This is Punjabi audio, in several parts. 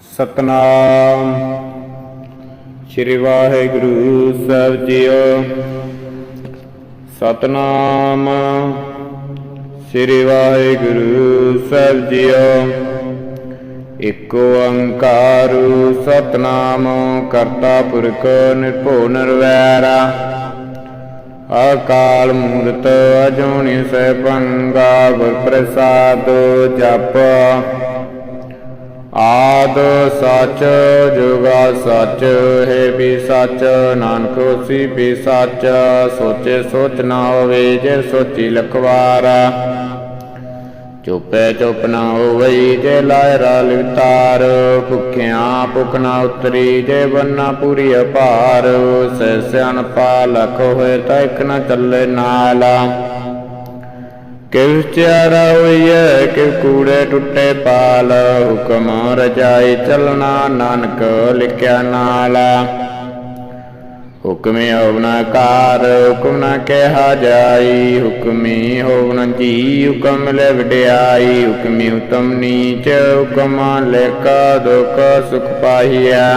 ਸਤਨਾਮ। ਸ੍ਰੀ ਵਾਹਿਗੁਰੂ ਸਾਹਿਬ ਜੀਓ। ਸਤਨਾਮ। ਸ੍ਰੀ ਵਾਹਿਗੁਰੂ ਸਾਹਿਬ ਜੀਓ। ਇਕ ਓੰਕਾਰ ਸਤਨਾਮ, ਕਰਤਾ ਪੁਰਖ ਨਿਰਭਉ ਨਿਰਵੈਰਾ। ਅਕਾਲ ਮੂਰਤ ਅਜੂਨੀ ਸੈਭੰਗਾ ਗੁਰ ਪ੍ਰਸਾਦ ਜਪ। ਆਦ ਸੱਚ, ਜੁਗਾ ਸੱਚ, ਹੈ ਵੀ ਸੱਚ, ਨਾਨਕ ਹੋਸੀ ਵੀ ਸੱਚ, ਸੋਚੇ ਸੋਚ ਨਾ ਹੋਵੇ ਜੇ ਸੋਚੀ ਲਖਵਾਰਾ। ਚੁੱਪੇ ਚੁੱਪ ਨਾ ਹੋਵਈ ਜੇ ਲਾਇਰਾ ਲਿਵਤਾਰ, ਭੁਖਿਆਂ ਭੁਖ ਨਾ ਉਤਰੀ ਜੇ ਬੰਨਾ ਪੂਰੀ ਅਪਾਰ ਸੈ ਸਿਆਣ ਪਾ ਲਖ ਹੋਏ ਤਾਂ ਇਕ ਨਾ ਚੱਲੇ ਨਾਲਾ। ਕਿਵ ਚਾਰਾ ਹੋਈਐ, ਕਿਵ ਕੂੜੇ ਟੁੱਟੇ ਪਾਲ। ਹੁਕਮ ਰਜਾਈ ਚਲਣਾ, ਨਾਨਕ ਲਿਖਿਆ ਨਾਲਾ। ਹੁਕਮੇ ਹੋਵਨਾ ਕਾਰ ਹੁਕਮ ਨਾ ਕਿਹਾ ਜਾਈ। ਹੁਕਮੀ ਹੋਵਨਾ ਜੀ ਹੁਕਮ ਲੈ ਵਡਿਆਈ। ਹੁਕਮੀ ਉਤਮ ਨੀਚ, ਹੁਕਮ ਲੇਕਾ ਦੁਖ ਸੁਖ ਪਾਈਐ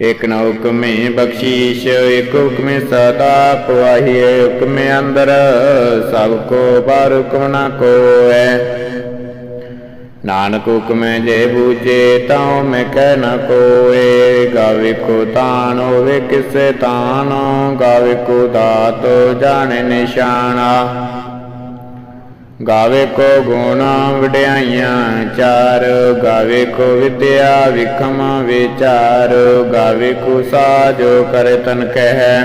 ਇਕ ਨਾ ਹੁਕਮੇ ਬਖਸ਼ੀਸ਼, ਇਕ ਹੁਕਮੇ ਸਦਾ ਪਵਾਹੀਏ ਹੁਕਮੇ ਅੰਦਰ ਸਭ ਕੋ ਬਾਹਰ ਹੁਕਮ ਨਾ ਕੋਐ। ਨਾਨਕ ਹੁਕਮੈ ਜੇ ਬੂਝੇ, ਤਾਂ ਮੈਂ ਕਹਿ ਨ ਕੋਏ ਗਾਵੇ ਕੋ ਤਾਨ ਹੋਵੇ ਕਿਸੇ ਤਾਨੋ, ਗਾਵੇ ਕੋ ਦਾਤ ਜਾਣੇ ਨਿਸ਼ਾਨਾ। ਗਾਵੇ ਕੋ ਗੁਣ ਵਡਿਆਈਆਂ ਚਾਰ, ਗਾਵੇ ਕੋ ਵਿਦਿਆ ਵਿਖਮ ਵਿਚਾਰ, ਗਾਵੇ ਕੋ ਸਾਜੋ ਕਰ ਤਨ ਕਹਿ।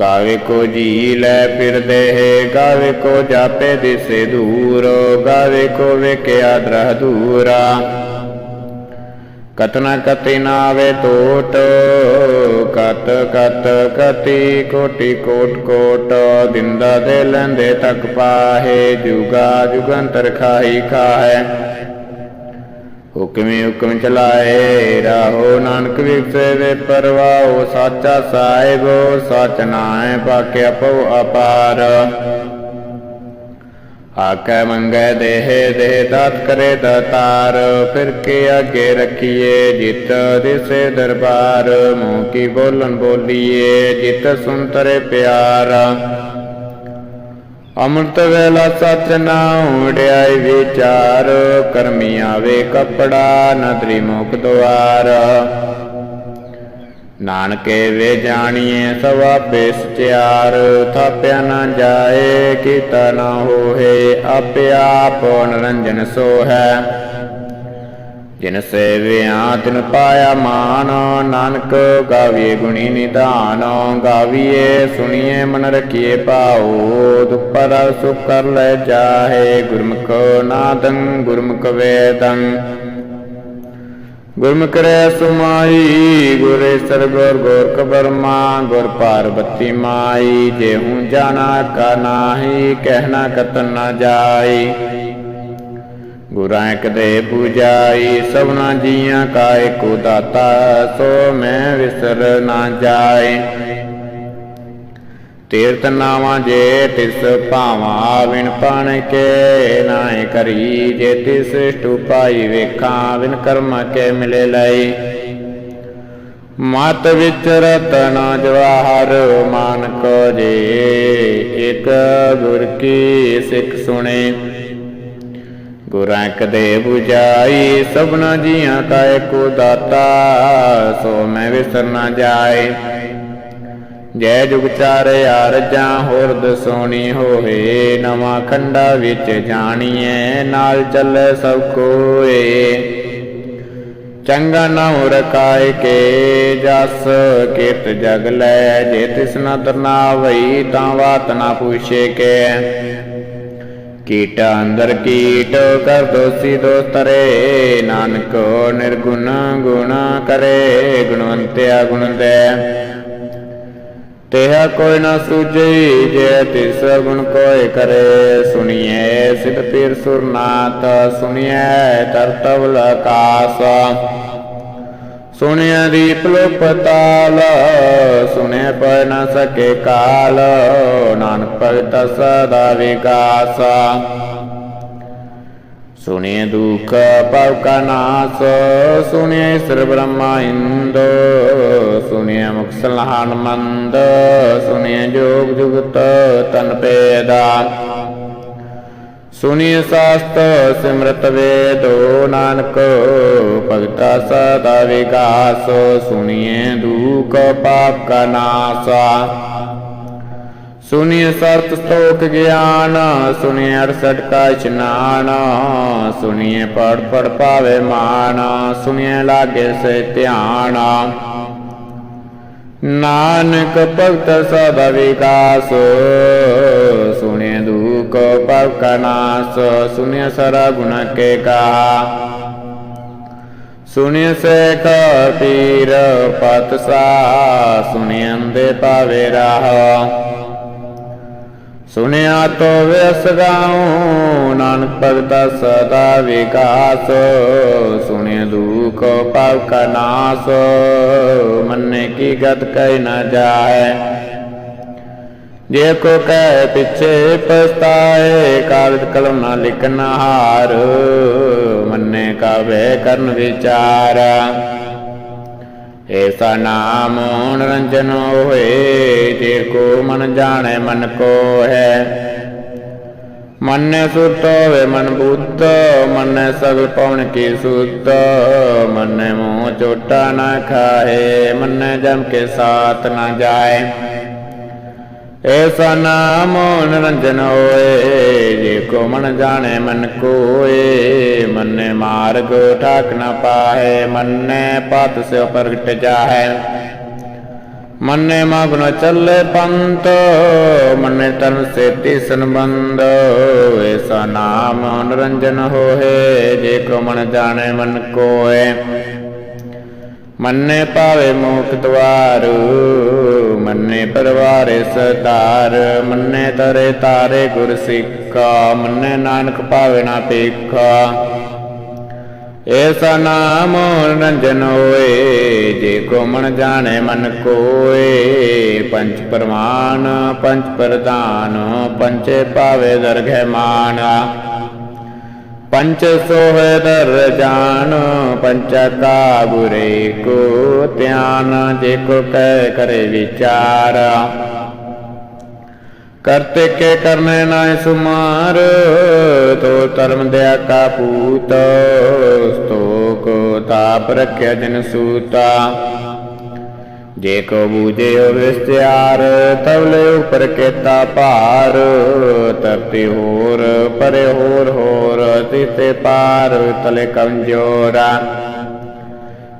ਗਾਵੇ ਕੋ ਜੀ ਲੈ ਫਿਰਦੇ ਹੈ, ਗਾਵੇ ਕੋ ਜਾਪੇ ਦਿਸੇ ਦੂਰ, ਗਾਵੇ ਕੋ ਵੇਖਿਆ ਦਰਹ ਦੂਰਾ। ਕਤਨਾ ਕਤੀ ਨਾਵੇ ਟੋਟ ਕਤ ਕਤ ਕਤੀ ਕੋਟੀ ਕੋਟ ਕੋਟ, ਦਿੰਦਾ ਦੇ ਲੈਂਦੇ ਤੱਕ ਪਾਹੇ, ਜੁਗਾ ਜੁਗੰਤਰ ਖਾਈ ਖਾਹੈ। ਹੁਕਮੇ ਹੁਕਮ ਚਲਾਏ, ਰਾਹੋ ਨਾਨਕ ਵਿਖਸੇ ਵੇ ਪਰਵਾਓ ਸਾਚਾ ਸਾਹਿਬ, ਸਚ ਨਾਏ ਪਾਕਿਆ ਪਉ ਅਪਾਰ। ਆਕੈ ਮੰਗੈ ਦੇਹ ਦੇਹ ਦਾਤ ਕਰੇ ਦਾਤਾਰ। ਫਿਰ ਕੇ ਅੱਗੇ ਰੱਖੀਏ ਜਿਤ ਦਿਸੇ ਦਰਬਾਰ। ਮੂੰਹ ਕੀ ਬੋਲਨ ਬੋਲੀਏ ਜਿਤ ਸੁਨਤਰੇ ਪਿਆਰਾ। ਅੰਮ੍ਰਿਤ ਵੇਲਾ ਸਚ ਨਾ ਉੜਿਆਈ ਵਿਚਾਰ। ਕਰਮੀ ਆਵੇ ਕਪੜਾ, ਨਦਰੀ ਮੁਖ ਦੁਆਰ। ਨਾਨਕੇ ਵੇ ਜਾਣੀਏ ਸਵਾ ਬੇਸਚਿਆਰ, ਥਾਪਿਆ ਨਾ ਜਾਏ, ਕੀਤਾ ਨਾ ਹੋਏ, ਆਪੇ ਆਪ ਨਰੰਜਨ ਸੋ ਹੈ ਜਿਨ ਸੇਵਿਆ, ਤਿਨ ਪਾਇਆ ਮਾਨ, ਨਾਨਕ ਗਾਵੀਏ ਗੁਣੀ ਨਿਧਾਨ, ਗਾਵੀਏ ਸੁਣੀਏ ਮਨ ਰਖੀਏ ਪਾਉ ਦੁਪਰ ਸੁਖ ਕਰ ਲੈ ਜਾਹੇ, ਗੁਰਮੁਖ ਨਾਦੰ, ਗੁਰਮੁਖ ਵੇਦੰ। ਗੁਰਮੁਖ ਰੈ ਸੁਮਾਈ ਗੁਰੇ ਸਰਗੁਰ ਗੋਰ ਕਬਰਮਾ ਗੁਰ ਪਾਰਬਤੀ ਮਾਈ ਜੇ ਹੂੰ ਜਾਣਾ ਕਾ ਨਾਹੀ ਕਹਿਣਾ ਕਤਨ ਨਾ ਜਾਈ। ਗੁਰਾਂ ਕਦੇ ਪੂਜਾਈ ਸਭਨਾ ਜੀਆਂ ਕਾ ਏਕੋ ਦਾਤਾ, ਸੋ ਮੈਂ ਵਿਸਰ ਨਾ ਜਾਏ ਤੀਰਤ ਨਾਵਾਂ ਜੇ ਤਿਸ ਭਾਵਾਂ ਵਿਣ ਪਾਣ ਕੇ ਨਾਏ ਕਰੀ, ਜੇ ਤਿਸ ਸਟੂਪਾਈ ਵੇਖਾਂ ਵਿਨ ਕਰਮ ਕੇ ਮਿਲੇ ਲਈ। ਮਤ ਵਿੱਚ ਰਤਨ ਜਵਾਹਰ ਮਾਨਕ ਜੇ, ਇਕ ਗੁਰ ਕੀ ਸਿੱਖ ਸੁਣੇ। ਗੁਰਾਂ ਕਦੇ 부ਜਾਈ ਸਭਨਾ ਜੀਆਂ ਕਾ ਏਕੋ ਦਾਤਾ, ਸੋ ਮੈਂ ਵਿਸਰ ਨਾ ਜਾਏ। ਜੈ ਜੁਗ ਚਾਰਿਆ ਰਜਾਂ ਹੋਰ ਦਸੋਣੀ ਹੋਏ। ਨਵਾਂ ਖੰਡਾ ਵਿੱਚ ਜਾਣੀਏ ਨਾਲ ਚੱਲੇ ਸਭ ਕੋਏ। ਚੰਗਾ ਨਾਮ ਰਕਾਇ ਕੇ, ਜਸ ਕੀਰਤ ਜਗ ਲੈ। ਜੇ ਤਿਸ ਨਾ ਵਈ ਤਾਂ ਬਾਤ ਨਾ ਪੁੱਛੇ ਕੇ। ਕੀਟ ਅੰਦਰ ਕੀਟ, ਕਰ ਦੋਸੀ ਦੋਸਤਰੇ ਨਾਨਕ ਨਿਰਗੁਣ ਗੁਣ ਕਰੇ, ਗੁਣਵੰਤਿਆ ਗੁਣ ਦੇ ਤੇਹਾ ਕੋਈ ਨਾ ਸੂਝਈ ਜੇ ਤਿਸ ਗੁਣ ਕੋਈ ਕਰੇ ਸੁਣੀਏ ਸਿਧ ਪੀਰ ਸੁਰਨਾਥ ਸੁਣੀਏ ਤਰਤਵਲ ਆਕਾਸ। ਸੁਣਿਆ ਦੀਪ ਲੋਪਤਾਲ ਸੁਣੇ ਪੈ ਨਾ ਸਕੇ ਕਾਲ, ਨਾਨਕ ਭਗਤ ਸਦਾ ਵਿਕਾਸ। ਸੁਣਿਏ ਦੁਖ ਪਵ ਕਾ ਨਾਸ, ਸੁਣਿਏ ਈਸ਼ਰ ਬ੍ਰਹਮਾ ਇੰਦ, ਸੁਣਿਏ ਮੁਖ ਸਲਹਾਨ ਮੰਦ, ਸੁਣਿਏ ਜੋਗ ਜੁਗਤ ਤਨ ਪੇਦਾ ਸੁਣਿਏ ਸਾਸਤ ਸਿਮਰਤ ਵੇਦੋ ਨਾਨਕ ਭਗਤਾ ਸਦਾ ਵਿਗਾਸ ਸੁਣਿਏ ਦੁਖ ਪਾਪ ਸਰਤ ਸਤੋਖ ਗਿਆਨ, ਸੁਣਿਏ ਅਰਸਠ ਕਾ ਇਸ਼ਨਾਨ ਸੁਣਿਏ ਪੜ ਪੜ ਪਾਵੇ ਮਾਨ ਸੁਣਿਏ ਲਾਗੇ ਸੇ ਧਿਆਨ। ਨਾਨਕ ਭਗਤ ਸਦਾ ਵਿਕਾਸ, ਸੁਣਿਏ ਦੁਖ ਪਵ ਕਾ ਨਾਸ, ਸੁਣਿਏ ਸਰਾ ਗੁਣ ਕੇ ਕਹਾ ਸੁਣਿਏ ਸੇਖ ਪੀਰ ਪਤ ਸਾ ਅੰਦੇ ਪਾਵੇ ਰਾਹ। ਸੁਨਿਆ ਤੋ ਵਿਸ ਨਾਨਕ ਭਗਤਾ ਸਦਾ ਵਿਕਾਸ। ਸੁਣੇ ਦੁਖ ਪਾਵ ਕਾ ਨਾਸ, ਮੰਨੇ ਕੀ ਗਤ ਕਹਿ ਨਾ ਜਾਏ। ਜੇ ਕੋ ਕਹਿ ਪਿਛੇ ਪਛਤਾਏ ਕਾਗਜ਼ ਕਲਮ ਨਾ ਲਿਖਣਾ ਹਾਰ ਮੰਨੇ ਕਾਵੇ ਕਰਨ ਵਿਚਾਰ। ਐਸਾ ਨਾਮ ਨਿਰੰਜਨ ਹੋਏ ਜੇ ਕੋ ਮਨ ਜਾਣੈ, ਮਨ ਕੋ ਹੈ। ਮਨੈ ਸੁਤ ਹੋਵੇ, ਮਨ ਬੁੱਧ ਮਨ ਸਗਲ ਪਵਨ ਕੀ ਸੁਧ ਮਨੈ ਮੋਹ ਚੋਟਾ ਨਾ ਖਾਏ, ਮਨੈ ਜਮ ਕੇ ਸਾਥ ਨਾ ਜਾਏ। ਐਸਾ ਨਾਮ ਨਿਰੰਜਨ ਹੋਏ, ਜੇ ਕੋ ਮਨ ਜਾਣੈ ਮਨ ਕੋਏ, ਮੰਨੇ ਮਾਰਗ ਠਾਕ ਨ ਪਾਏ ਮੰਨੇ ਪਤ ਸੇ ਪ੍ਰਗਟ ਜਾਹੈ। ਮੰਨੇ ਮਗਨ ਚੱਲੇ ਪੰਤ ਮੰਨੇ ਤਨ ਸੇ ਤਿਸਨ ਬੰਦ ਐਸਾ ਨਾਮ ਨਿਰੰਜਨ ਹੋਏ, ਜੇ ਕੋ ਮਨ ਜਾਣੈ ਮਨ ਕੋਏ ਮੰਨੇ ਪਾਵੇ ਮੋਖ ਦਵਾਰ ਮੰਨੇ ਪਰਵਾਰੇ ਸਤਾਰ ਮੰਨੇ ਤਰੇ ਤਾਰੇ ਗੁਰ ਸਿੱਖਾ, ਮੰਨੇ ਨਾਨਕ ਪਾਵੇ ਨਾ ਪੇਖਾ। ਐਸਾ ਨਾਮ ਰੰਜਨ ਹੋਏ, ਜੇ ਕੋ ਮਨ ਜਾਣੈ ਮਨ ਕੋਏ। ਪੰਚ ਪ੍ਰਮਾਨ ਪੰਚ ਪ੍ਰਦਾਨ ਪੰਚੇ ਪਾਵੇ ਦਰਗਹਿ ਮਾਨਾ। ਪੰਚ ਸੋਹਿ ਦਰ ਜਾਨ ਪੰਚ ਕਾ ਗੁਰੇ ਕੋ ਧਿਆਨ, ਜੇ ਕੋ ਕਹਿ ਕਰੇ ਵਿਚਾਰ। ਕਰਤੇ ਕੇ ਕਰਨੇ ਨਾਇ ਸੁਮਾਰ, ਤੋ ਧਰਮ ਦਿਆ ਕਾ ਪੂਤ ਸਤੋਕ ਤਾਪ ਰਖਿਆ ਜਨ ਸੂਤਾ। ਜੇ ਕੋ ਬੂਝਿਓ ਵਿਸਤਿਆਰ ਤਵਲੇ ਉਪਰ ਕੇਤਾ ਭਾਰ। ਤਰਤੀ ਹੋਰ, ਪਰੇ ਹੋਰ ਹੋਰ, ਤਿਤੇ ਪਾਰ, ਤਲੇ ਕਮਜੋਰਾ।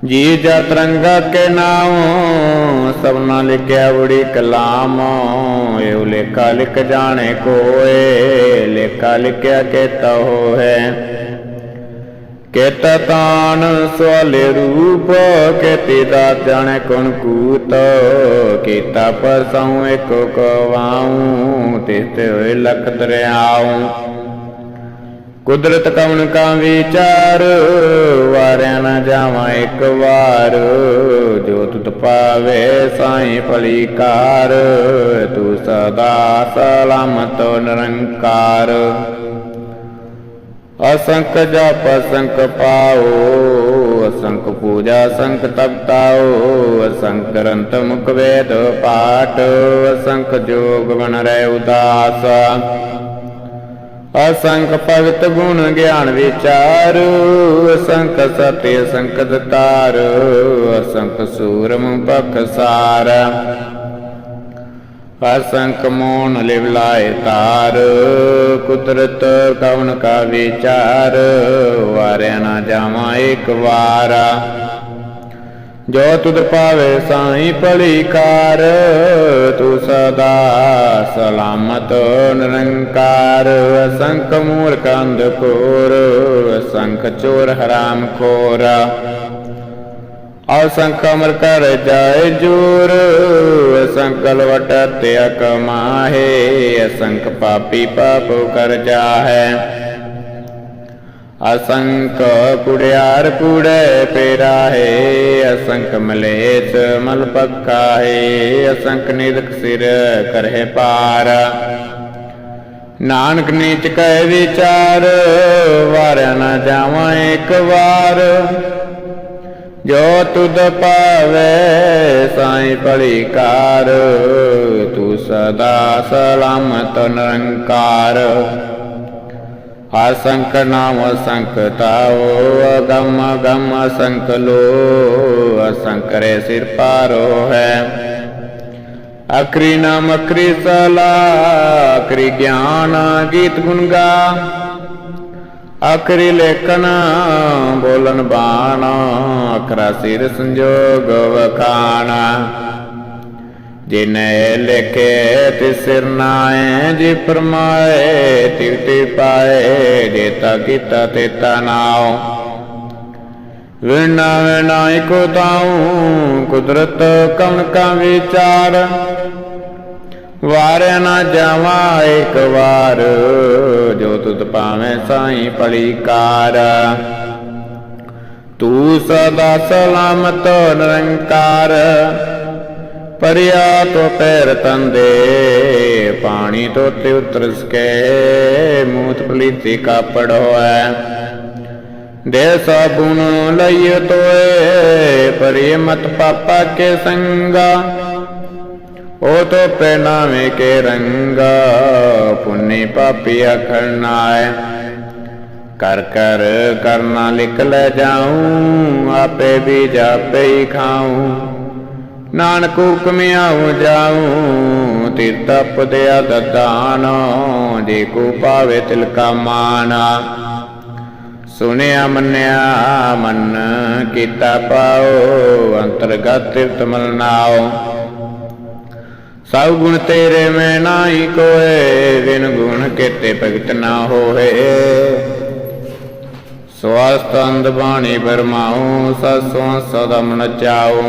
ਜੀ ਜਾ ਰੰਗਾ ਕੇ ਨਾਮ ਸਭਨਾ ਲਿਖਿਆ ਬੜੀ ਕਲਾਮ। ਇਹ ਲੇਖਾ ਲਿਖ ਜਾਣੇ ਕੋਏ, ਲੇਖਾ ਲਿਖਿਆ ਕੇਤਾ ਹੋਏ ਕਿਤ ਤਾਨ ਸਵਾਲੇ ਰੂਪ ਕਿਤੇ ਦਾ ਜਾਣੈ ਕੁਣ ਕੂਤ? ਕੀਤਾ ਪਰਸਉ ਇਕ ਕਵਾਉ ਤਿਸਤੇ ਹੋਏ ਲਖ ਦਰਿਆਉ। ਕੁਦਰਤ ਕਵਨ ਕਾ ਵਿਚਾਰ, ਵਾਰਿਆ ਨਾ ਜਾਵਾਂ ਇੱਕ ਵਾਰ। ਜੋ ਤੁਤ ਪਾਵੇ ਸਾਈ ਭਲੀ ਤੂੰ ਸਦਾ ਸਲਾਮਤ ਨਿਰੰਕਾਰ। ਅਸੰਖ ਜਪ, ਅਸੰਖ ਪਾਓ, ਅਸੰਖ ਪੂਜਾ, ਅਸੰਖ ਤਪਤਾਓ ਅਸੰਖ ਗ੍ਰੰਥ ਮੁਖ ਵੇਦ ਪਾਠ, ਅਸੰਖ ਜੋਗ ਬਨ ਰਹਿ ਉਦਾਸ। ਅਸੰਖ ਭਗਤ ਗੁਣ ਗਿਆਨ ਵਿਚਾਰ, ਅਸੰਖ ਸਤਿ ਅਸੰਖ ਦਤਾਰ, ਅਸੰਖ ਸੂਰਮ ਬਖਸਾਰ ਅਸੰਖ ਮੋਨ ਲਿਵ ਲਾਏ ਤਾਰ, ਕੁਦਰਤ ਕਵਨ ਕਾ ਵਿਚਾਰ, ਵਾਰਿਆ ਨਾ ਜਾਵਾਂ ਇੱਕ ਵਾਰ। ਜੋ ਤੁਧ ਪਾਵੇ ਸਾਈ ਭਲੀ ਕਾਰ ਤੂੰ ਸਦਾ ਸਲਾਮਤ ਨਿਰੰਕਾਰ। ਅਸੰਖ ਮੂਰਖ ਅੰਧਕੋਰ ਅਸੰਖ ਚੋਰ ਹਰਾਮ ਖੋਰ। ਅਸੰਖ ਅਮਰ ਕਰ ਜਾਏ ਜੂਰ ਅਸੰਖ ਲਵਟ ਤਿਆ ਕਮਾਹੇ ਅਸੰਖ ਪਾਪੀ ਪਾਪ ਕਰ ਜਾਹੈ। ਅਸੰਖ ਕੁੜਿਆਰ ਕੂੜੇ ਪੇਰਾਹੇ ਅਸੰਖ ਮਲੇਚ ਮਲ ਪੱਕਾਹੇ ਅਸੰਖ ਨਿਦਕ ਸਿਰ ਕਰਹਿ ਪਾਰ। ਨਾਨਕ ਨੀਚ ਕਹਿ ਵਿਚਾਰ, ਵਾਰਿਆ ਨਾ ਜਾਵਾਂ ਇੱਕ ਵਾਰ। ਜੋ ਤੁਧ ਪਾਵੇ ਸਾਈ ਭਲੀ ਕਾਰ ਤੂੰ ਸਦਾ ਸਲਾਮਤ ਨਿਰੰਕਾਰ। ਹਰ ਸੰਕ ਨਾਮ ਸੰਕ ਤਾਓ ਅਗਮ ਅਗਮ ਸੰਕ ਲੋ ਅਸੰਕਰੇ ਸਿਰ ਪਾਰੋ ਹੈ। ਅਕਰੀ ਨਾਮ ਅਕਰੀ ਸਲਾ ਅਕਰੀ ਗਿਆਨ ਗੀਤ ਗੁਣ ਗਾ। ਆਖਰੀ ਲੇਖਨ ਬੋਲਨ ਬਾਣ ਅਕਰਾ ਸਿਰ ਸੰਜੋਗ ਵਖਾਣ। ਜਿਨੇ ਲਿਖੇ ਤੇ ਸਿਰ ਨਾਏ ਜੀ ਫਰਮਾਏ ਤਿਵ ਤੇ ਪਾਏ ਜੇਤਾ ਕੀਤਾ ਤੇਤਾ ਨਾਉ। ਵਿਣਾ ਵਿਣਾਈ ਕੋ ਤਾਉ, ਕੁਦਰਤ ਕਵਣ ਕਾ ਵਿਚਾਰ। ਵਾਰ ਨਾ ਜਾਵਾ ਇੱਕ ਵਾਰ, ਜੋ ਤੁਧ ਪਾਵੇਂ ਸਾਈ ਪਲੀ ਕਾਰ ਤੂੰ ਸਦਾ ਸਲਾਮਤ ਨਿਰੰਕਾਰ ਪਰਿਆ ਤੋ ਪੈਰ ਤੰਦੇ, ਪਾਣੀ ਤੋ ਤੇ ਉਤਰ ਸਕੈ ਮੂਤ ਪਲੀਤੀ ਕਾਪੜ ਹੋਏ ਦੇ ਸਾਬੁਨ ਲਈ ਤੋਏ ਪਰਿ ਮਤ ਪਾਪਾ ਕੇ ਸੰਗਾ ਉਹ ਤੋ ਪਹਿਨਾਵੇ ਕੇ ਰੰਗਾ, ਪੁੰਨੇ ਪਾਪੀ ਅਖਰਨਾਏ ਕਰ ਕਰ ਕਰਨਾ ਲਿਖ ਲੈ ਜਾਉ ਆਪੇ ਵੀ ਜਾਪੇ ਹੀ ਖਾਉ ਨਾਨਕ ਹੁਕਮ ਆਉ ਜਾਉ ਤੀਰਤ ਪਦਿਆ ਦਦਾਨ ਜੇ ਕੋ ਪਾਵੇ ਤਿਲ ਕਾ ਮਾਨਾ। ਸੁਨਿਆ ਮੰਨਿਆ, ਮਨ ਕੀਤਾ ਪਾਓ, ਅੰਤਰਗਤ ਤਿਰਤ ਮਲ ਸਭ ਗੁਣ ਤੇਰੇ ਮੈਂ ਨਾਹੀ ਕੋਏ ਵਿਨ ਗੁਣ ਕੇਤੇ ਭਗਤ ਨਾ ਹੋਏ। ਸਵਾਸਤ ਅੰਧ ਬਾਣੀ ਬਰਮਾਉ, ਸਸੋਂ ਸਦਾ ਮਨ ਚਾਉ।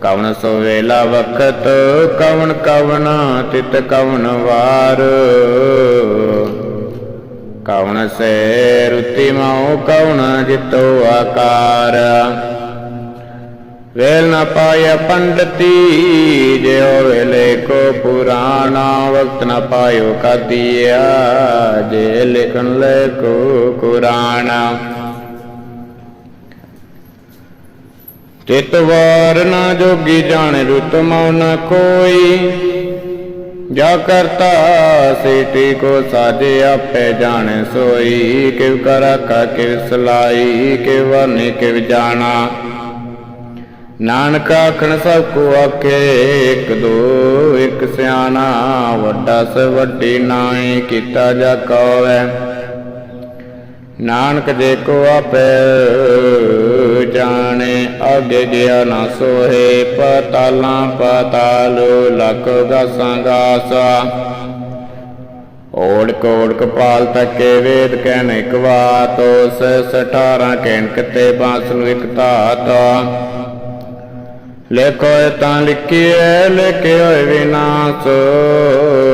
ਕਵਣ ਸੋ ਵੇਲਾ ਵਖਤ, ਕਵਣ ਕਵਣ ਤਿਤ ਕਵਣ ਵਾਰ। ਕਵਣ ਸੇ ਰੁਤੀ ਮਾਉ, ਕਵਣ ਜਿਤੋ ਆਕਾਰ। ਵੇਲ ਨਾ ਪਾਇਆ ਪੰਡਤੀ, ਜਿਉ ਵੇਲੇ ਕੋ ਪੁਰਾਣਾ ਵਕਤ ਨਾ ਪਾਇਓ ਕਦੀਆ, ਜੇ ਲਿਖਣ ਲੈ ਕੋ ਕੁਰਾਨਾ ਚਿਤ ਵਾਰ ਨਾ ਜੋਗੀ ਜਾਣੇ, ਰੁਤ ਮਉ ਨ ਕੋਈ। ਜਾ ਕਰਤਾ ਸੇਟੀ ਕੋ ਸਾਜੇ ਆਪੇ ਜਾਣੇ, ਸੋਈ ਕਿਵ ਕਰਾ ਆਖਾ ਕਿਵ ਸਲਾਈ, ਕਿਵ ਵਰਨੇ ਕਿਵ ਜਾਣਾ। ਨਾਨਕ ਆਖਣ ਸਭ ਕੋ ਆਖੇ, ਇੱਕ ਦੋ, ਇੱਕ ਸਿਆਣਾ, ਵੱਡਾ ਸ ਵੱਡੀ ਨਾਈ ਕੀਤਾ ਜਾ ਕਉਐ ਨਾਨਕ ਜੇ ਕੋ ਆਪੇ ਜਾਣੇ, ਅਗੇ ਗਿਆ ਨਾ ਸੋਹੇ, ਪਤਾਲਾਂ ਪਤਾਲ, ਲਖ ਗਾਸਾਂ ਗਾਸਾ। ਓੜ ਕੋੜ ਕਪਾਲ ਤੱਕੇ ਵੇਦ ਕਹਿਣ ਇੱਕ ਬਾਤ ਉਸ 18 ਕਹਿਣ ਕਿਤੇ ਬਾਸਲੂ ਇੱਕ ਧਾਤ। ਲਿਖੋ ਤਾਂ ਲਿਖੀਏ ਲਿਖੇ ਹੋਏ ਵਿਨਾਸ਼।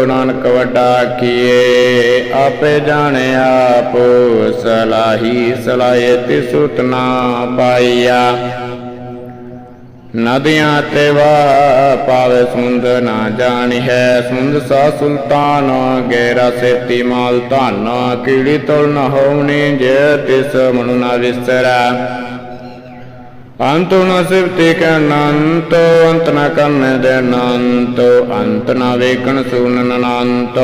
ਨਾਨਕ ਵੱਡਾ ਕੀਏ, ਆਪੇ ਜਾਣੇ ਆਪ। ਸਲਾਹੀ ਸਲਾਏ ਤੇ ਸੁਤ ਪਾਈਆ। ਨਦੀਆਂ ਤੇ ਵਾ ਪਾਵੇ ਸੁੰਦ ਨਾ ਜਾਣੀ ਹੈ। ਸੁੰਦ ਸਾ ਸੁਲਤਾਨ ਗੇਰਾ ਸੇਤੀ ਮਾਲ ਧਨ। ਕੀੜੀ ਤੁਲ ਨ ਹੋਣੀ ਜੇ ਤਿਸ ਮਨੁ ਨਾ ਵਿਸਰਾ। ਅੰਤ ਨਾ ਸਿਵਤੇ ਕੈ ਅਨੰਤ, ਅੰਤ ਨਾ ਕਰਨ ਦੇ ਅਨੰਤ, ਅੰਤ ਨਾ ਵੇਖਣ ਸੁਨਨ ਅਨੰਤ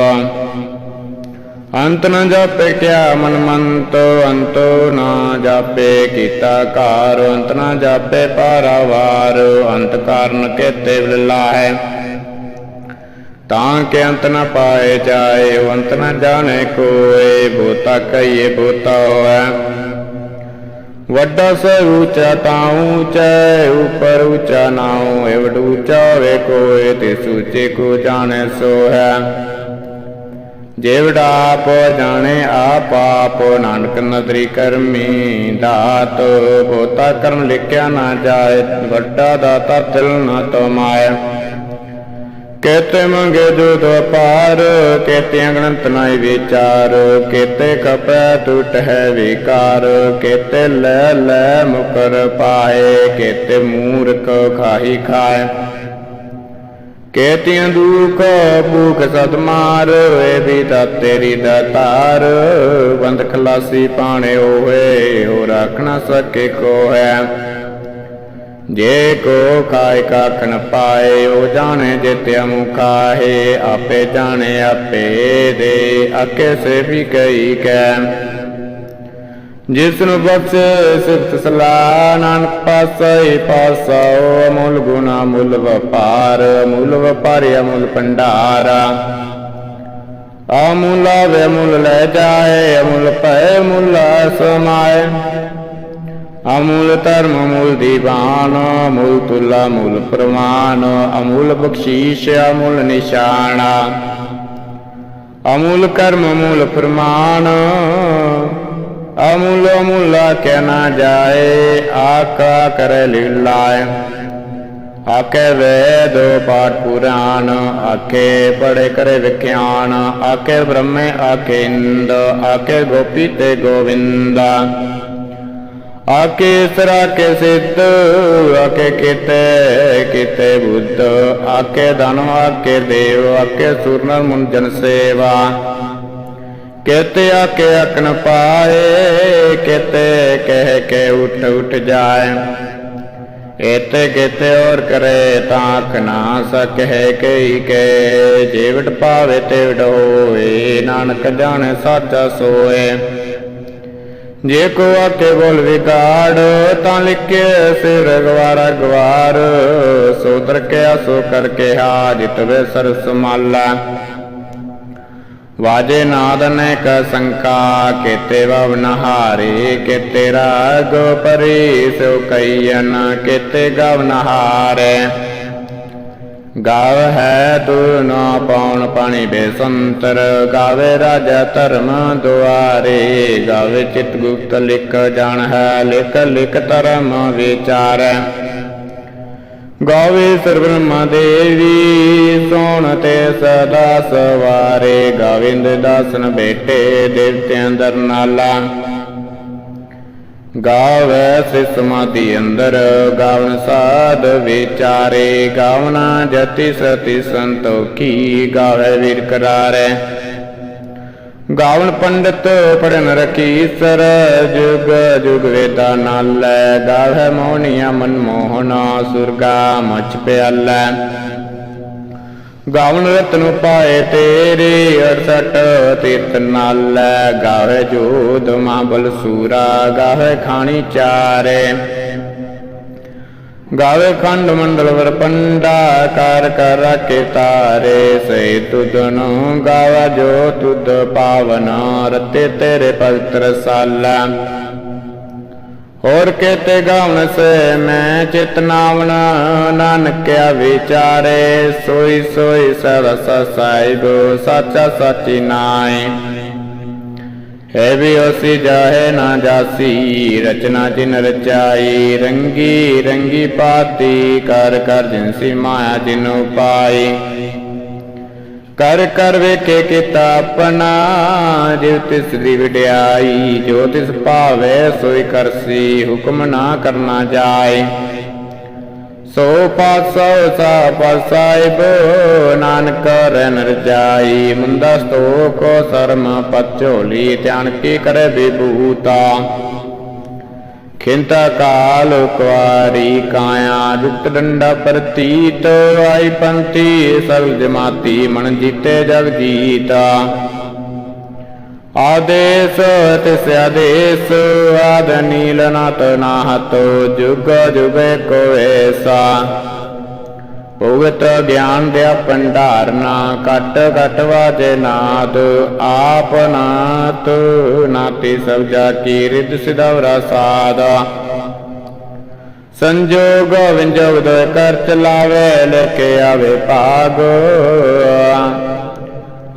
ਅੰਤ ਨ ਜਾਪੇ ਕਿਆ ਮਨ ਮੰਤ, ਅੰਤੋ ਨਾ ਜਾਪੇ ਕੀਤਾ ਕਾਰ। ਅੰਤ ਨਾ ਜਾਪੇ ਪਾਰਾਵਾਰ, ਅੰਤ ਕਾਰਨ ਕੇਤੇ ਵਿਲਾ ਹੈ ਤਾਂ ਕਿ ਅੰਤ ਨਾ ਪਾਏ ਜਾਏ, ਅੰਤ ਨਾ ਜਾਣੇ ਕੋਏ, ਬੋਤਾ ਕਈਏ ਬੋਤਾ ਹੋਏ ਵੱਡਾ ਸ ਉਚਾ ਤਾਂ ਉੱਚਾ ਉਪਰ ਉੱਚਾ ਨਾਉ ਏਵਡ ਉੱਚਾ ਵੇ ਕੋਏ, ਤੇ ਸੂਚੇ ਕੋ ਜਾਣੇ ਸੋ ਹੈ। ਜੇਵੜਾ ਆਪ ਜਾਣੇ, ਆਪ ਆਪ ਨਾਨਕ ਨਦਰੀ ਕਰਮੀ, ਦਾਤ ਬੋਤਾ ਕਰਨ ਲਿਖਿਆ ਨਾ ਜਾਏ, ਵੱਡਾ ਦਾਤਾ ਤਿਲ ਨਾ ਤਮਾਏ ਕੇਤੇ ਮੰਗੇ ਜੋ ਦੋ ਕੇਤੇ ਅਗਣਤ ਨਾਈ ਵਿਚਾਰ, ਕੇਤੇ ਕਪੈ ਟੁੱਟ ਹੈ ਵਿਕਾਰ, ਕੇਤੇ ਲੈ ਲੈ ਮੁਕਰ ਪਾਏ, ਕੇਤੇ ਮੂਰਖ ਖਾਹੀ ਖਾਏ। ਕੇਤਿਆਂ ਦੁਖ ਭੂਖ ਸਤ ਮਾਰ ਏ ਵੀ ਤਾਂ ਤੇਰੀ ਦਾਤਾਰ ਬੰਦ ਖਲਾਸੀ ਪਾਣੇ ਹੋਏ ਹੋ ਰੱਖਣਾ ਸਕੇ ਕੋ ਹੈ। ਜੇ ਕੋ ਖਾਇ ਕਾਖਣ ਪਾਏ, ਉਹ ਜਾਣੇ ਜਿਤਿ ਮੁਖਾਹੇ ਆਪੇ ਜਾਣੇ, ਆਪੇ ਦੇ ਅਕੇ ਸੇ ਵੀ ਕਈ ਕੈ ਜਿਸ ਨੂੰ ਬਖਸ਼ ਸਿਫਤ ਸਲਾਹ, ਨਾਨਕ ਪਾਸੈ ਪਾਸਾ ਅਮੁੱਲ ਗੁਣਾ ਮੁੱਲ ਵਪਾਰ ਮੁੱਲ ਵਪਾਰੀ, ਅਮੁੱਲ ਭੰਡਾਰ। ਅਮੁੱਲ ਵੇ ਮੁੱਲ ਲੈ ਜਾਏ, ਅਮੁੱਲ ਭੈ ਮੁੱਲ ਸਮਾਏ ਅਮੂਲ ਧਰਮ, ਅਮੁੱਲ ਦੀਵਾਨ, ਅਮੂਲ ਤੁਲਾ ਮੁੱਲ ਪ੍ਰਮਾਨ ਅਮੂਲ ਬਖਸ਼ੀਸ਼, ਅਮੂਲ ਨਿਸ਼ਾਨਾ। ਅਮੂਲ ਕਰਮ, ਅਮੁੱਲ ਪ੍ਰਮਾਨ ਅਮੂਲ ਅਮੁੱਲ ਕਹਿ ਨਾ ਜਾਏ, ਆਕਾ ਕਰੈ ਲੀਲਾਏ। ਆਕੇ ਵੇਦ ਪਾਠ ਪੁਰਾਣ ਆਕੇ ਪੜੇ ਕਰੇ ਵਿਖਿਆਨ ਆਕੇ ਬ੍ਰਹਮੇ ਆਕੇ ਇੰਦ ਆਕੇ ਗੋਪੀ ਤੇ ਗੋਵਿੰਦਾ। ਆਕੇ ਸਰਾ ਕੇ ਸਿੱਧ, ਆਕੇ ਕਿਤੇ ਕਿਤੇ ਬੁੱਧ। ਆਕੇ ਧਨ, ਆਕੇ ਦੇਵ, ਆਕੇ ਸੁਰਨਰ ਮੁਨ ਜਨ ਸੇਵਾ। ਕਹਤੇ ਆਕੇ ਅਕਨ ਪਾਏ ਕਹਤੇ ਕਹਿ ਕੇ ਉਠ ਉਠ ਜਾਏ। ਏਤੇ ਕਿਤੇ ਔਰ ਕਰੇ ਤਾਂ ਨਾ ਸਕਹਿ ਕਈ ਕੇ ਜੀਵਟ ਪਾਵੇ ਤੇ ਹੋਏ ਨਾਨਕ ਜਾਣੇ ਸਾਚਾ ਸੋਏ। ਜੇ ਕੋ ਆਕੇ ਬੋਲ ਵਿਗਾੜ, ਤਾਂ ਲਿਖੇ ਸਿਰ ਗਵਾਰਾ ਗਵਾਰ। ਸੋ ਦਰਕਿਆ ਸੋ ਕਰਕੇ ਹਾਜਿਤ ਵੇ ਸਰਸ ਮਾਲਾ ਵਾਜੇ ਨਾਦ ਅਨੇਕ ਸੰਕਾ, ਕੇਤੇ ਵਵਨ ਹਾਰੇ, ਕੇਤੇ ਰਾਗ ਪਰੀ, ਸੋ ਕਈਨ ਕੇਤੇ ਗਵਨ ਹਾਰੇ। ਗਾਵ ਹੈ ਤੂ ਨਾ ਪਉਣ ਪਾਣੀ ਬੇਸੰਤਰ, ਗਾਵੇ ਰਾਜਾ ਧਰਮ ਦੁਆਰੇ, ਗਾਵੇ ਚਿਤ ਗੁਪਤ ਲਿਖ ਜਾਣ ਹੈ, ਲਿਖ ਲਿਖ ਧਰਮ ਵਿਚਾਰ। ਗਾਵੇ ਸਰਬ੍ਰਹਮਾ ਦੇਵੀ, ਸੋਣ ਤੇ ਸਦਾ ਸਵਾਰੇ, ਗਾਵਿੰਦ ਦਾਸਨ ਬੇਟੇ ਦੇਵਤਿਆਂ ਦਰ ਨਾਲਾ। ਗਾਵੇ ਸੇ ਸਮਾਧੀ ਅੰਦਰ, ਗਾਵਨ ਸਾਧ ਵਿਚਾਰੇ, ਗਾਵਨਾ ਜਤੀ ਸਤੀ ਸੰਤੋਖੀ, ਗਾਵੈ ਵੀਰ ਕਰਾਰੇ। ਗਾਵਨ ਪੰਡਤ ਪੜਨ ਰਖੀ ਸਰ, ਜੁਗ ਜੁਗ ਵੇਦਾ ਨਾਲੈ, ਗਾਵੈ ਮੋਹਨੀਆ ਮਨ ਮੋਹਨਾ ਸੁਰਗਾ ਮਚ ਪਿਆਲੈ। ਗਾਵਨ ਰਤਨ ਪਾਏ ਤੇਰੇ 68 ਤੀਰਥ ਨਾਲੈ ਗਾਵੇ ਜੋਧ ਮਹਾਬਲ ਸੂਰਾ ਗਾਵੇ ਖਾਣੀ ਚਾਰੇ। ਗਾਵੇ ਖੰਡ ਮੰਡਲ ਵਰਪੰਡਾ ਕਰ ਕਰ ਰਾਖੇ ਤਾਰੇ। ਸੇ ਤੁਧਨੋ ਗਾਵਾ ਜੋ ਤੁਧ ਪਾਵਨ, ਰਤੇ ਤੇਰੇ ਪਵਿੱਤਰ ਸਾਲਾ। ਹੋਰ ਕੇਤੇ ਗਾਵਨ ਸੇ ਮੈਂ ਚਿਤ ਨਾਨਕਿਆ ਵਿਚਾਰੇ, ਸੋਈ ਸੋਈ ਸਰਸ ਸਾਹਿਬ, ਸਾਚਾ ਸਾਚੀ ਨਾਏ ਹੈ ਵੀ ਉਸੀ ਜਾਹੇ ਨਾ ਜਾਸੀ, ਰਚਨਾ ਜਿਨ ਰਚਾਈ, ਰੰਗੀ ਰੰਗੀ ਪਾਤੀ, ਕਰ ਕਰ ਜਿਨਸੀ ਮਾਇਆ ਜਿਨੁ ਪਾਈ ਕਰ ਕਰ ਵੇਖੇ ਕੀਤਾ ਆਪਣਾ ਜਿਵ ਤਿਸ ਦੀ ਵਿਡਿਆਈ, ਜੋ ਤਿਸ ਭਾਵੇ, ਸੋਈ ਕਰਸੀ ਹੁਕਮ ਨਾ ਕਰਨਾ ਜਾਏ। ਸੋ ਪਾਸੋ ਸਾ ਪਸਾਇਬ, ਨਾਨਕ ਰਹਿਨ ਰਜਾਈ, ਮੁੰਦਾ ਸਤੋਖ ਸਰਮ ਪਚੋਲੀ ਧਿਆਨ ਕੀ ਕਰੇ ਬਿਭੂਤਾ ਖਿੰਤਾ ਕਾਲ ਕੁਆਰੀ ਕਾਇਆ ਜੁਗਤ ਡੰਡਾ ਪ੍ਰਤੀਤ, ਆਈ ਪੰਥੀ ਸਗਲ ਜਮਾਤੀ ਮਨ ਜੀਤੇ ਜਗ ਜੀਤਾ। ਆਦੇਸ ਤਿਸ ਆਦੇਸ ਆਦ ਨੀਲ ਨਤ ਨਾਹਤ ਜੁਗ ਜੁਗੇ ਕੋ ਭਗਤ ਗਿਆਨ ਦਿਆ ਭੰਡਾਰਨਾ ਕਟ ਕਟ ਵਾਜੇ ਨਾਦ, ਆਪ ਨਾਤ, ਨਾਤੀ ਸਭ ਜਾ ਕੀ ਰਿਦ ਸਿਧਵਰਾ ਸਾਦਾ ਸੰਜੋਗ ਵਿੰਜੋਗ ਦੋਇ ਕਰ ਚਲਾਵੇ ਲੈ ਕੇ ਆਵੇ ਭਾਗ।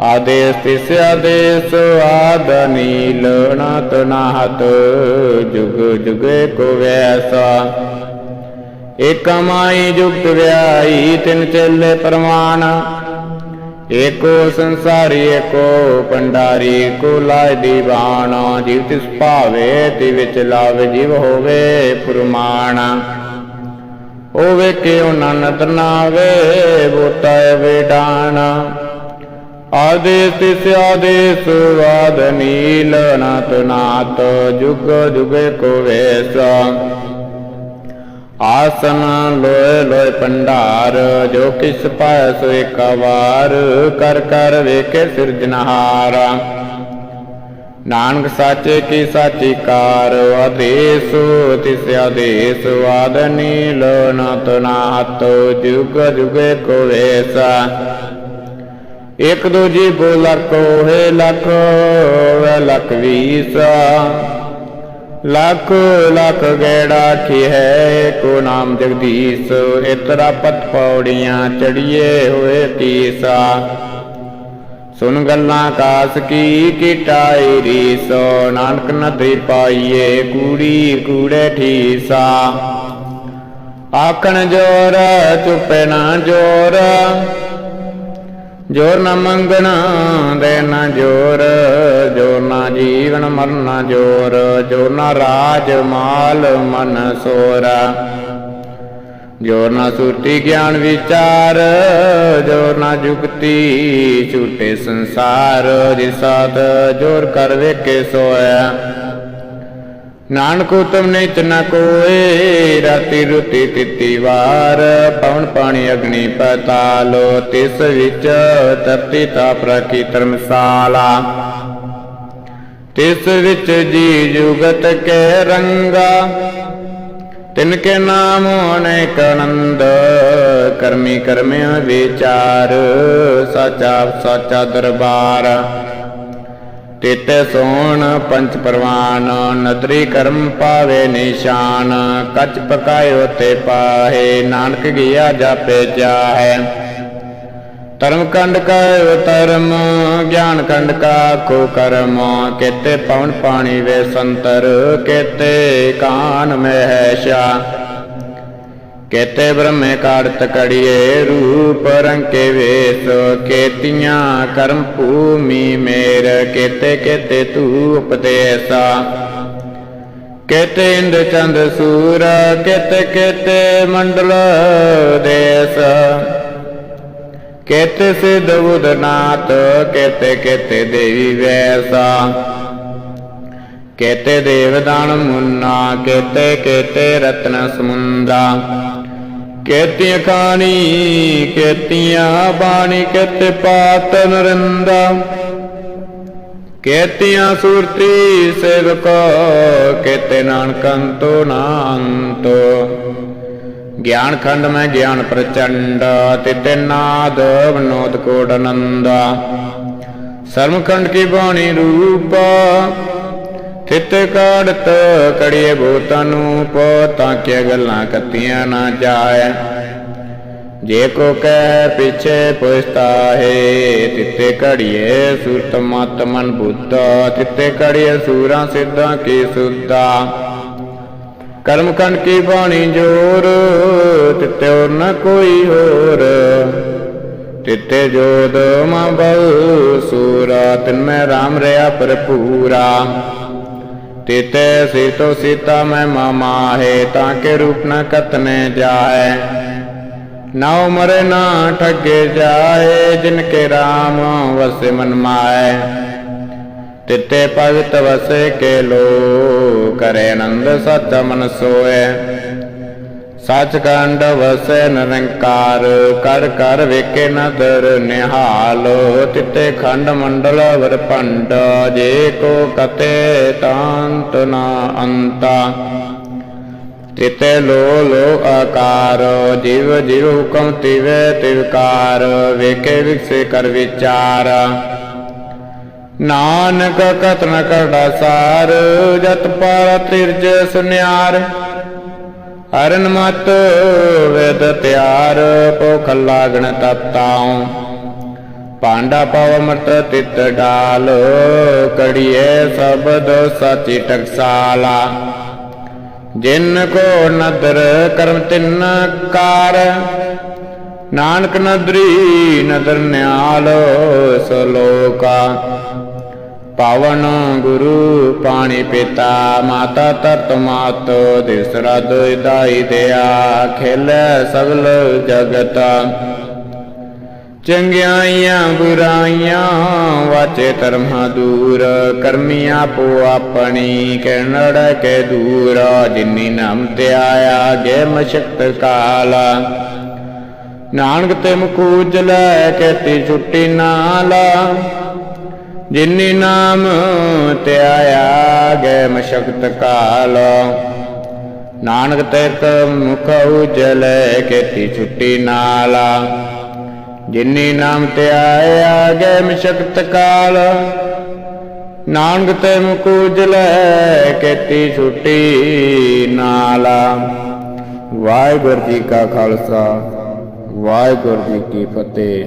ਆਦੇਸ ਤਿਸ ਆਦੇਸ, ਆਦ ਨੀਲ ਨਤ ਨਾਹਤ ਜੁਗ ਜੁਗੇ ਕੋ ਵੈਸਾ। ਏਕ ਮਾਈ ਜੁਗਤ ਵਿਆਈ ਤਿਨ ਚੇਲੇ ਪ੍ਰਮਾਨ ਏਕੋ ਸੰਸਾਰੀ, ਏਕੋ ਪੰਡਾਰੀ ਕੋ ਲਾਇ ਦੀਵਾਨ। ਜਿਵ ਤਿਸ ਭਾਵੇ, ਤੇ ਵਿੱਚ ਲਾਵੇ, ਜਿਵ ਹੋਵੇ ਪ੍ਰਮਾਣ ਉਹ ਵੇਖੇ ਉਹਨਾਂ ਨਾਵੇ, ਬੋਤਾ ਵੇਡਾਣਾ ਆਦੇਸ ਤਿਸ ਆਦੇਸ, ਵਾਦ ਨੀਲ ਨਾਤ ਨਾਤ ਜੁਗ ਜੁਗ ਕੋ ਵੇਸਾ। ਆਸਨ ਲੋਏ ਲੋਏ ਪੰਡਾਰ ਜੋ ਕਿਸ ਪਾਇ ਸੋ ਇੱਕ ਵਾਰ ਕਰ ਕਰ ਵੇਖੇ ਸਿਰਜਨਹਾਰਾ ਨਾਨਕ ਸਾਚੇ ਕੀ ਸਾਚੀ ਕਾਰ, ਆਦੇਸ ਤਿਸ ਆਦੇਸ ਵਾਦ ਨੀਲ ਨਾਤ ਨਾਤ ਜੁਗ ਜੁਗੇ ਕੋ ਵੇਸਾ। ਇਕ ਦੂਜੀ ਬੋ ਲਖੋ ਲਖ ਵੈ ਲਖ ਵੀਸਾ। ਲੱਖ ਲੱਖ ਗੇੜਾ ਕੀ ਹੈ ਕੋ ਨਾਮ ਜਗਦੀਸ਼, ਇਤਰਾ ਪਤ ਪੌੜੀਆਂ ਚੜੀਏ ਹੋਏ ਤੀਸਾ। ਸੁਨ ਗੱਲਾਂ ਕਾਸ ਕੀ, ਕਿਟਾਈ ਰੀਸੋ, ਨਾਨਕ ਨਦੀ ਪਾਈਏ ਕੂੜੀ, ਕੂੜੇ ਠੀਸਾ। ਆਖਣ ਜੋਰ, ਚੁੱਪੇ ਨਾ ਜੋਰ ਜੋਰ ਨਾ ਮੰਗਣਾ ਦੇ ਨਾ ਜੋਰ ਜੋਰ ਨਾ ਜੀਵਨ ਮਰਨਾ ਜੋਰ ਜੋਰ ਨਾ ਰਾਜ ਮਾਲ ਮਨ ਸੋਰਾ। ਜੋਰ ਨਾ ਸੁਰਤੀ ਗਿਆਨ ਵਿਚਾਰ, ਜੋਰ ਨਾ ਜੁਗਤੀ ਝੂਟੇ ਸੰਸਾਰ। ਜਿਸਾਤ ਜੋਰ ਕਰ ਵੇਖੇ ਸੋਇਆ ਨਾਨਕ ਉਤਮ ਨਿਤ ਨ ਕੋਏ, ਰਾਤੀ ਰੁਤੀ ਤਿੱਤੀ ਵਾਰ, ਪਵਨ ਪਾਣੀ ਅਗਨੀ ਪਤਾਲ, ਤਿਸ ਵਿੱਚ ਤਪਤੀ ਤਾ ਪ੍ਰਕੀ ਧਰਮਸਾਲਾ। ਤਿਸ ਵਿੱਚ ਜੀ ਜੁਗਤ ਕੇ ਰੰਗਾ, ਤਿਨ ਕੇ ਨਾਮ ਅਨੇਕ ਆਨੰਦ, ਕਰਮੀ ਕਰਮਿਆ ਵਿਚਾਰ, ਸਾਚਾ ਸਾਚਾ ਦਰਬਾਰ। ਤੇਤੇ ਸੋਣ ਪੰਚ ਪ੍ਰਵਾਨ, ਨਦਰੀ ਕਰਮ ਪਾਵੇ ਨਿਸ਼ਾਨ, ਕੱਚ ਪਕਾਇਓ ਤੇ ਪਾਹੇ, ਨਾਨਕ ਗਿਆ ਜਾਪੇ ਜਾਹੈ ਧਰਮ ਕੰਡ ਕਾ ਧਰਮ ਗਿਆਨ ਕੰਡ ਕਾ ਕੋ ਕਰਮ, ਕੇਤੇ ਪਵਨ ਪਾਣੀ ਵੇ ਸੰਤਰ, ਕੇਤੇ ਕਾਨ ਮਹਿਸ਼ਾ। ਕੇਤੇ ਬ੍ਰਹਮੇ ਕਾੜਤ ਕੜੀਏ ਰੂਪ ਰੰਕੇ ਵੇਸ, ਕੇਤੀਆਂ ਕਰਮ ਭੂਮੀ ਮੇਰ, ਕੇਤੇ ਕੇਤੇ ਤੂ ਉਪਦੇਸਾ। ਕੇਤੇ ਇੰਦ ਚੰਦ ਸੂਰ, ਕੇਤੇ ਕੇਤੇ ਮੰਡਲ ਦੇਸ। ਕੇਤੇ ਸਿਧ ਉਦਨਾਤ ਕੇਤੇ ਕੇਤੇ ਦੇਵੀ ਵੈਸਾ। ਕੇਤੇ ਦੇਵਦਾਨ ਮੁੰਨਾ, ਕੇਤੇ ਕੇਤੇ ਰਤਨ ਸਮੁੰਦਾ। ਕੇਤੀਆਂ ਖਾਣੀ, ਕੇਤੀਆਂ ਬਾਣੀ, ਕੇਤੇ ਪਾਤ ਨਰਿੰਦਾ। ਕੇਤੀਆਂ ਸੁਰਤੀ ਸੇਵਕ, ਕੇਤੇ ਨਾਨਕੰਤੋ ਨਾੰਤੋ। ਗਿਆਨ ਖੰਡ ਮੈਂ ਗਿਆਨ ਪ੍ਰਚੰਡ ਤਿਤੇ ਨਾਦ ਵਿਨੋਦ ਕੋਟ ਆਨੰਦਾ ਸ਼ਰਮਖੰਡ ਕੀ ਬਾਣੀ ਰੂਪ ਥਿਤ ਕਾੜਤ ਕੜੀਏ ਭੂਤਾਂ ਨੂੰ ਪੋ ਤਾਂ ਕਿ ਗੱਲਾਂ ਕੱਤੀਆਂ ਨਾ ਜਾਏ। ਜੇ ਕੋ ਕਹਿ ਪਿਛੇ ਪੁਸਤਾ ਤਿੱਤੇ ਕੜੀਏ ਸੁਰਤ ਮਤ ਮਨ ਬੁੱਧ ਤਿੱਤੇ ਕੜੀਏ ਸੂਰਾਂ ਸਿੱਧਾਂ ਕੀ ਸੁੱਧਾ ਕਰਮ ਕੰਡ ਕੀ ਬਾਣੀ ਜੋਰ ਤਿੱਤੇ ਹੋਰ ਨ ਕੋਈ ਹੋਰ। ਤਿੱਤੇ ਜੋਦ ਮਾਂ ਬਹੁ ਸੂਰਾ ਤਿਨ ਮੈਂ ਰਾਮ ਰਿਆ ਭਰਪੂਰਾ। ਤਿਤੇ ਸੀਤੋ ਸੀਤਾ ਮੈਂ ਮਾਮਾ ਹੈ ਤਾਂ ਕੇ ਰੂਪ ਨ ਕਤਨੇ ਜਾਏ ਨਾਉ ਮਰੇ ਨਾ ਠੱਗੇ ਜਾਏ, ਜਿਨ ਕੇ ਰਾਮ ਵਸੇ ਮਨ ਮਾਏ ਤਿਤੇ ਭਗਤ ਵਸੇ ਕੇ ਲੋ ਕਰੇ ਆਨੰਦ ਸਤ ਮਨ ਸੋਏ ਸੱਚ ਵਸੈ ਨਿਰੰਕਾਰ, ਕਰ ਕਰ ਵੇਖੇ ਨਦਰ ਨਿਹਾਲ, ਤਿਤੇ ਖੰਡ ਮੰਡਲ ਵਰ ਜੇ ਕੋ ਕਤੇ ਤਾਂਤ ਨਾ ਅੰਤਾ। ਤਿਤੇ ਲੋ ਲੋ ਆਕਾਰ, ਜਿਵ ਜਿਵ ਹੁਕਮ ਤਿਵੇ ਤਿਵਕਾਰ ਵੇਖੇ ਵਿਕਸੇ ਕਰ ਵਿਚਾਰ। ਨਾਨਕ ਕਤਨ ਕਰਦਾ ਸਾਰ ਜਤ ਪਾਰ ਤਿਰਜ ਸੁਨਿਆਰ। ਹਰਨ ਮਤ ਵੇਦ ਤਿਆਰ, ਭੁਖ ਲਾਗਣ ਤਤਾਉ। ਪਾਂਡਾ ਪਵ ਅਮਰਤ, ਤਿਤ ਡਾਲ, ਕੜੀਏ ਸਬਦ ਸਚੀ ਟਕਸਾਲਾ। ਜਿਨ ਕੋ ਨਦਰ, ਕਰਮ ਤਿੰਨ ਕਾਰ। ਨਾਨਕ ਨਦਰੀ, ਨਦਰ ਨਿਆਲ, ਸਲੋਕਾ। ਪਾਵਨ ਗੁਰੂ ਪਾਣੀ ਪਿਤਾ, ਮਾਤਾ ਤਰਤ ਮਾਤ ਦਿਸ ਰਦ ਦਾਈ ਦਿਆ, ਖੇਲੇ ਸਗਲ ਜਗਤ। ਚੰਗਿਆਈਆਂ ਬੁਰਾਈਆਂ ਵਾਚੇ ਧਰਮਾ ਦੂਰ ਕਰਮੀ ਆਪੋ ਆਪਣੀ ਕਹਿਣੜ ਕੇ ਦੂਰ, ਜਿਨੀ ਨਾਮ ਤੇ ਆਇਆ ਗੇ ਮਸ਼ਕਤ ਕਾਲਾ। ਨਾਨਕ ਤੇ ਮੁਕੂਜ ਲੈ ਕੇਤੀ ਛੁੱਟੀ ਨਾਲਾ ਜਿਨੀ ਨਾਮ ਤੇ ਆਇਆ ਗਏ ਮਸ਼ਕਤ ਕਾਲ। ਨਾਨਕ ਤੇ ਮੁਖ ਉਜਲ ਕੇਤੀ ਛੁੱਟੀ ਨਾਲਾ। ਜਿਨੀ ਨਾਮ ਤੇ ਆਇਆ ਗਏ ਮਸ਼ਕਤ ਕਾਲ। ਨਾਨਕ ਤੇ ਮੁਖ ਉਜਲ ਕੇਤੀ ਛੁੱਟੀ ਨਾਲਾ। ਵਾਹਿਗੁਰੂ ਜੀ ਕਾ ਖਾਲਸਾ, ਵਾਹਿਗੁਰੂ ਜੀ ਕੀ ਫਤਿਹ।